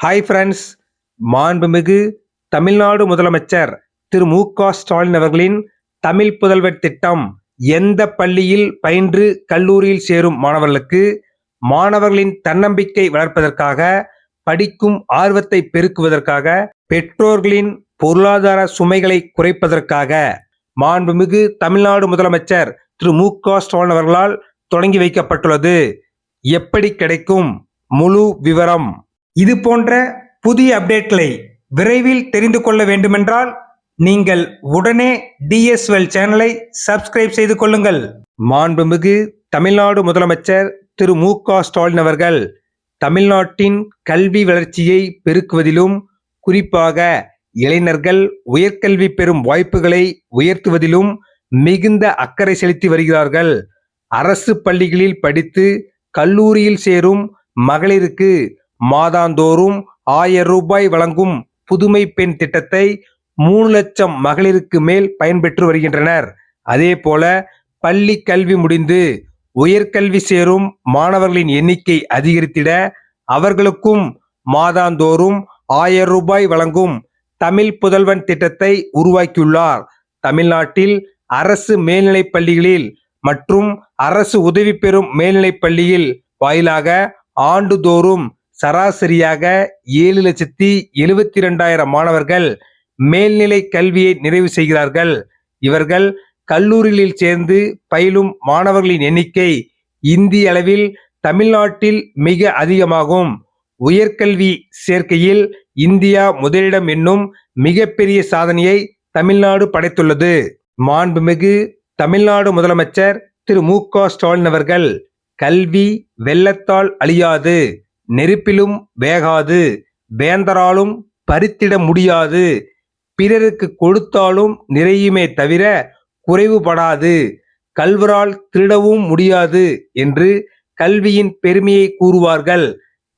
Hi friends மாண்புமிகு தமிழ்நாடு முதலமைச்சர் திரு மு க ஸ்டாலின் அவர்களின் தமிழ் புதல்வர் திட்டம் எந்த பள்ளியில் பயின்று கல்லூரியில் சேரும் மாணவர்களுக்கு மாணவர்களின் தன்னம்பிக்கை வளர்ப்பதற்காக படிக்கும் ஆர்வத்தை பெருக்குவதற்காக பெற்றோர்களின் பொருளாதார சுமைகளை குறைப்பதற்காக மாண்புமிகு தமிழ்நாடு முதலமைச்சர் திரு மு க ஸ்டாலின் அவர்களால் தொடங்கி வைக்கப்பட்டுள்ளது. எப்படி கிடைக்கும்? முழு விவரம் இது போன்ற புதிய அப்டேட்களை விரைவில் தெரிந்து கொள்ள வேண்டுமென்றால் நீங்கள் உடனே டிஎஸ்எல் சேனலை சப்ஸ்கிரைப் செய்து கொள்ளுங்கள். மாண்புமிகு தமிழ்நாடு முதலமைச்சர் திரு மு க ஸ்டாலின் அவர்கள் தமிழ்நாட்டின் கல்வி வளர்ச்சியை பெருக்குவதிலும் குறிப்பாக இளைஞர்கள் உயர்கல்வி பெறும் வாய்ப்புகளை உயர்த்துவதிலும் மிகுந்த அக்கறை செலுத்தி வருகிறார்கள். அரசு பள்ளிகளில் படித்து கல்லூரியில் சேரும் மகளிருக்கு மாதாந்தோறும் ஆயிரம் ரூபாய் வழங்கும் புதுமை பெண் திட்டத்தை மூணு லட்சம் மகளிருக்கு மேல் பயன்பெற்று வருகின்றனர். அதே போல பள்ளி கல்வி முடிந்து உயர்கல்வி சேரும் மாணவர்களின் எண்ணிக்கை அதிகரித்திட அவர்களுக்கும் மாதாந்தோறும் ஆயிரம் ரூபாய் வழங்கும் தமிழ் புதல்வன் திட்டத்தை உருவாக்கியுள்ளார். தமிழ்நாட்டில் அரசு மேல்நிலைப் பள்ளிகளில் மற்றும் அரசு உதவி பெறும் மேல்நிலைப் பள்ளியில் வாயிலாக ஆண்டுதோறும் சராசரியாக ஏழு லட்சத்தி எழுபத்தி ரெண்டாயிரம் மாணவர்கள் மேல்நிலை கல்வியை நிறைவு செய்கிறார்கள். இவர்கள் கல்லூரிகளில் சேர்ந்து பயிலும் மாணவர்களின் எண்ணிக்கை இந்திய அளவில் தமிழ்நாட்டில் மிக அதிகமாகும். உயர்கல்வி சேர்க்கையில் இந்தியா முதலிடம் என்னும் மிகப்பெரிய சாதனையை தமிழ்நாடு படைத்துள்ளது. மாண்புமிகு தமிழ்நாடு முதலமைச்சர் திரு மு க ஸ்டாலின் அவர்கள் கல்வி வெள்ளத்தால் அழியாது. நெருப்பிலும் வேகாது வேந்தராலும் பறித்திட முடியாது பிறருக்கு கொடுத்தாலும் நிறையுமே தவிர குறைவுபடாது கல்வரால் திருடவும் முடியாது என்று கல்வியின் பெருமையை கூறுவார்கள்.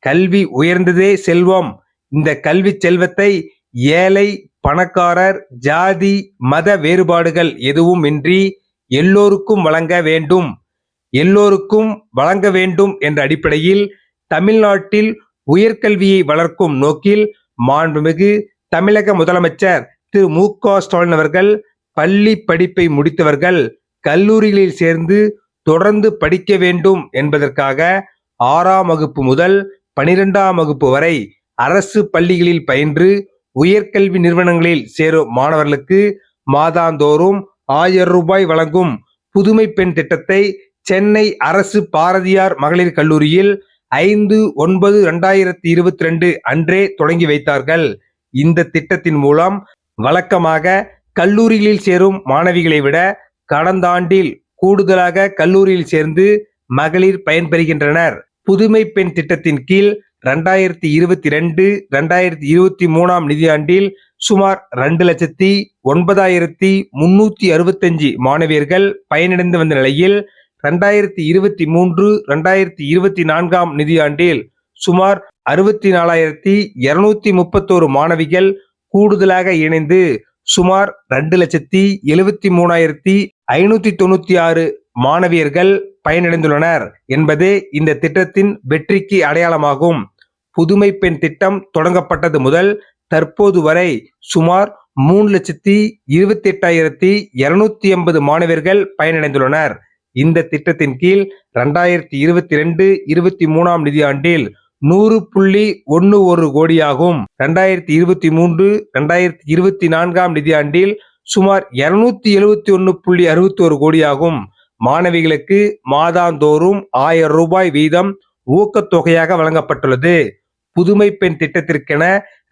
கல்வி உயர்ந்ததே செல்வம். இந்த கல்வி செல்வத்தை ஏழை பணக்காரர் ஜாதி மத வேறுபாடுகள் எதுவும் இன்றி எல்லோருக்கும் வழங்க வேண்டும். எல்லோருக்கும் வழங்க வேண்டும் என்ற அடிப்படையில் தமிழ்நாட்டில் உயர்கல்வியை வளர்க்கும் நோக்கில் மாண்புமிகு தமிழக முதலமைச்சர் திரு மு க ஸ்டாலின் அவர்கள் பள்ளி படிப்பை முடித்தவர்கள் கல்லூரிகளில் சேர்ந்து தொடர்ந்து படிக்க வேண்டும் என்பதற்காக ஆறாம் வகுப்பு முதல் பனிரெண்டாம் வகுப்பு வரை அரசு பள்ளிகளில் பயின்று உயர்கல்வி நிறுவனங்களில் சேரும் மாணவர்களுக்கு மாதாந்தோறும் ஆயிரம் ரூபாய் வழங்கும் புதுமை பெண் திட்டத்தை சென்னை அரசு பாரதியார் மகளிர் கல்லூரியில் ஐந்து ஒன்பது இரண்டாயிரத்தி இருபத்தி ரெண்டு அன்றே தொடங்கி வைத்தார்கள். இந்த திட்டத்தின் மூலம் வழக்கமாக கல்லூரிகளில் சேரும் மாணவிகளை விட கடந்த ஆண்டில் கூடுதலாக கல்லூரியில் சேர்ந்து மகளிர் பயன்பெறுகின்றனர். புதுமை பெண் திட்டத்தின் கீழ் ரெண்டாயிரத்தி இருபத்தி ரெண்டு ரெண்டாயிரத்தி இருபத்தி மூணாம் நிதியாண்டில் சுமார் ரெண்டு லட்சத்தி ஒன்பதாயிரத்தி முன்னூத்தி அறுபத்தஞ்சு மாணவியர்கள் பயனடைந்து வந்த நிலையில் ரெண்டாயிரத்தி இருபத்தி மூன்று ரெண்டாயிரத்தி இருபத்தி நான்காம் நிதியாண்டில் சுமார் அறுபத்தி நாலாயிரத்தி இருநூத்தி முப்பத்தோரு மாணவிகள் கூடுதலாக இணைந்து சுமார் ரெண்டு லட்சத்தி எழுபத்தி மூணாயிரத்தி ஐநூத்தி தொண்ணூத்தி ஆறு மாணவியர்கள் பயனடைந்துள்ளனர் என்பதே இந்த திட்டத்தின் வெற்றிக்கு அடையாளமாகும். புதுமை பெண் திட்டம் தொடங்கப்பட்டது முதல் தற்போது வரை சுமார் மூணு லட்சத்தி இருபத்தி எட்டாயிரத்தி இருநூத்தி எண்பது மாணவர்கள் பயனடைந்துள்ளனர். இந்த திட்டத்தின் கீழ் ரெண்டாயிரத்தி இருபத்தி ரெண்டு இருபத்தி மூணாம் நிதியாண்டில் நூறு புள்ளி ஒன்று ஒரு கோடியாகும். ரெண்டாயிரத்தி இருபத்தி மூன்று ரெண்டாயிரத்தி இருபத்தி நான்காம் நிதியாண்டில் சுமார் இருநூத்தி எழுபத்தி ஒன்று புள்ளி அறுபத்தி ஒரு கோடியாகும். மாணவிகளுக்கு மாதாந்தோறும் ஆயிரம் ரூபாய் வீதம் ஊக்கத்தொகையாக வழங்கப்பட்டுள்ளது. புதுமை பெண் திட்டத்திற்கென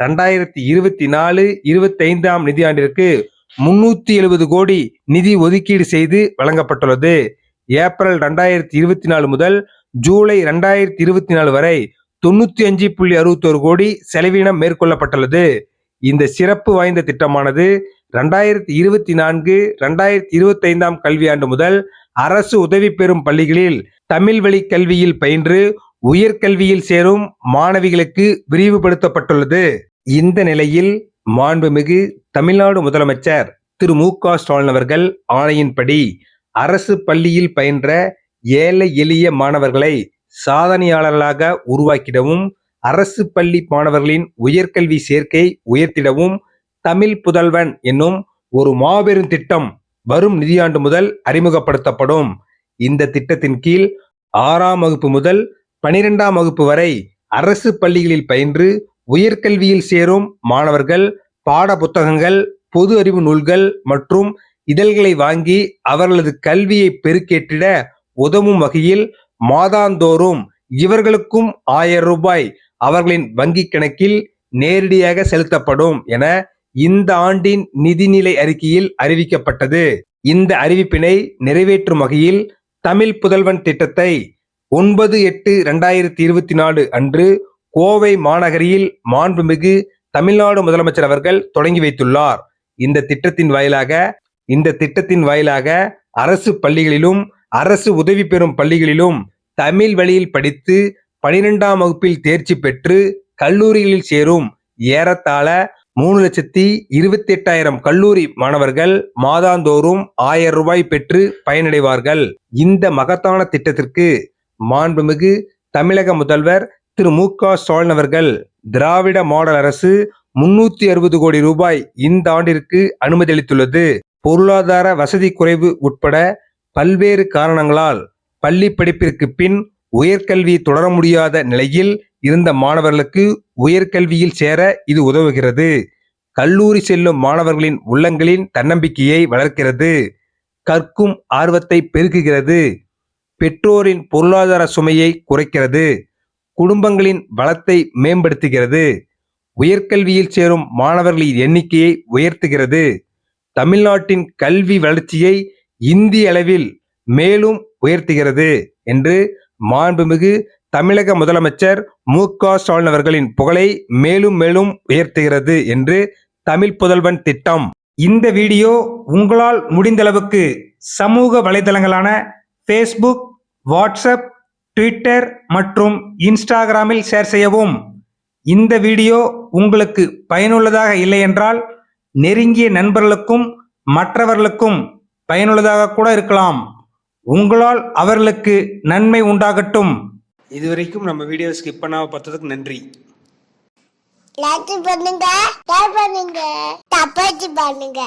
ரெண்டாயிரத்தி இருபத்தி நாலு இருபத்தி ஐந்தாம் நிதியாண்டிற்கு முன்னூத்தி எழுபது கோடி நிதி ஒதுக்கீடு செய்து வழங்கப்பட்டுள்ளது. ஏப்ரல் ரெண்டாயிரத்தி இருபத்தி நாலு முதல் ஜூலை ரெண்டாயிரத்தி இருபத்தி நாலு வரை தொண்ணூத்தி அஞ்சு புள்ளி அறுபத்தோரு கோடி செலவினம் மேற்கொள்ளப்பட்டுள்ளது. இந்த சிறப்பு வாய்ந்த திட்டமானது ரெண்டாயிரத்தி இருபத்தி நான்கு ரெண்டாயிரத்தி இருபத்தி ஐந்தாம் கல்வியாண்டு முதல் அரசு உதவி பெறும் பள்ளிகளில் தமிழ் வழி கல்வியில் பயின்று உயர்கல்வியில் சேரும் மாணவிகளுக்கு விரிவுபடுத்தப்பட்டுள்ளது. இந்த நிலையில் மாண்புமிகு தமிழ்நாடு முதலமைச்சர் திரு மு க ஸ்டாலின் அவர்கள் ஆணையின்படி அரசு பள்ளியில் பயின்ற ஏழை எளிய மாணவர்களை சாதனையாளர்களாக உருவாக்கிடவும் அரசு பள்ளி மாணவர்களின் உயர்கல்வி சேர்க்கை உயர்த்திடவும் தமிழ் புதல்வன் என்னும் ஒரு மாபெரும் திட்டம் வரும் நிதியாண்டு முதல் அறிமுகப்படுத்தப்படும். இந்த திட்டத்தின் கீழ் ஆறாம் வகுப்பு முதல் பனிரெண்டாம் வகுப்பு வரை அரசு பள்ளிகளில் பயின்று உயர்கல்வியில் சேரும் மாணவர்கள் பாட புத்தகங்கள் பொது அறிவு நூல்கள் மற்றும் இதழ்களை வாங்கி அவர்களது கல்வியை பெருக்கேற்றிட உதவும் வகையில் மாதாந்தோறும் இவர்களுக்கும் ஆயிரம் ரூபாய் அவர்களின் வங்கிக் கணக்கில் நேரடியாக செலுத்தப்படும் என இந்த ஆண்டின் நிதிநிலை அறிக்கையில் அறிவிக்கப்பட்டது. இந்த அறிவிப்பினை நிறைவேற்றும் வகையில் தமிழ் புதல்வன் திட்டத்தை ஒன்பது எட்டு இரண்டாயிரத்தி இருபத்தி நாலு அன்று கோவை மாநகரில் மாண்புமிகு தமிழ்நாடு முதலமைச்சர் அவர்கள் தொடங்கி வைத்துள்ளார். இந்த திட்டத்தின் வாயிலாக இந்த திட்டத்தின் வாயிலாக அரசு பள்ளிகளிலும் அரசு உதவி பெறும் பள்ளிகளிலும் தமிழ் வழியில் படித்து பனிரெண்டாம் வகுப்பில் தேர்ச்சி பெற்று கல்லூரிகளில் சேரும் ஏறத்தாழ மூணு லட்சத்தி இருபத்தி எட்டாயிரம் கல்லூரி மாணவர்கள் மாதாந்தோறும் ஆயிரம் ரூபாய் பெற்று பயனடைவார்கள். இந்த மகத்தான திட்டத்திற்கு மாண்புமிகு தமிழக முதல்வர் திரு மு க ஸ்டாலின் அவர்கள் திராவிட மாடல் அரசு முன்னூத்தி அறுபது கோடி ரூபாய் இந்த ஆண்டிற்கு அனுமதி அளித்துள்ளது. பொருளாதார வசதி குறைவு உட்பட பல்வேறு காரணங்களால் பள்ளி படிப்பிற்கு பின் உயர்கல்வி தொடர முடியாத நிலையில் இருந்த மாணவர்களுக்கு உயர்கல்வியில் சேர இது உதவுகிறது. கல்லூரி செல்லும் மாணவர்களின் உள்ளங்களின் தன்னம்பிக்கையை வளர்க்கிறது. கற்கும் ஆர்வத்தை பெருக்குகிறது. பெற்றோரின் பொருளாதார சுமையை குறைக்கிறது. குடும்பங்களின் வளத்தை மேம்படுத்துகிறது. உயர்கல்வியில் சேரும் மாணவர்களின் எண்ணிக்கையை உயர்த்துகிறது. தமிழ்நாட்டின் கல்வி வளர்ச்சியை இந்திய அளவில் மேலும் உயர்த்துகிறது என்று மாண்புமிகு தமிழக முதலமைச்சர் மு க ஸ்டாலின் அவர்களின் புகழை மேலும் மேலும் உயர்த்துகிறது என்று தமிழ் புதல்வன் திட்டம். இந்த வீடியோ உங்களால் முடிந்தளவுக்கு சமூக வலைதளங்களான ஃபேஸ்புக் வாட்ஸ்அப் ட்விட்டர் மற்றும் இன்ஸ்டாகிராமில் ஷேர் செய்யவும். இந்த வீடியோ உங்களுக்கு பயனுள்ளதாக இல்லை என்றால் நெருங்கிய நண்பர்களுக்கும் மற்றவர்களுக்கும் பயனுள்ளதாக கூட இருக்கலாம். உங்களால் அவர்களுக்கு நன்மை உண்டாகட்டும். இதுவரைக்கும் நம்ம வீடியோ ஸ்கிப் பண்ணாம பார்த்ததுக்கு நன்றி. லைக் பண்ணுங்க ஷேர் பண்ணுங்க பண்ணுங்க.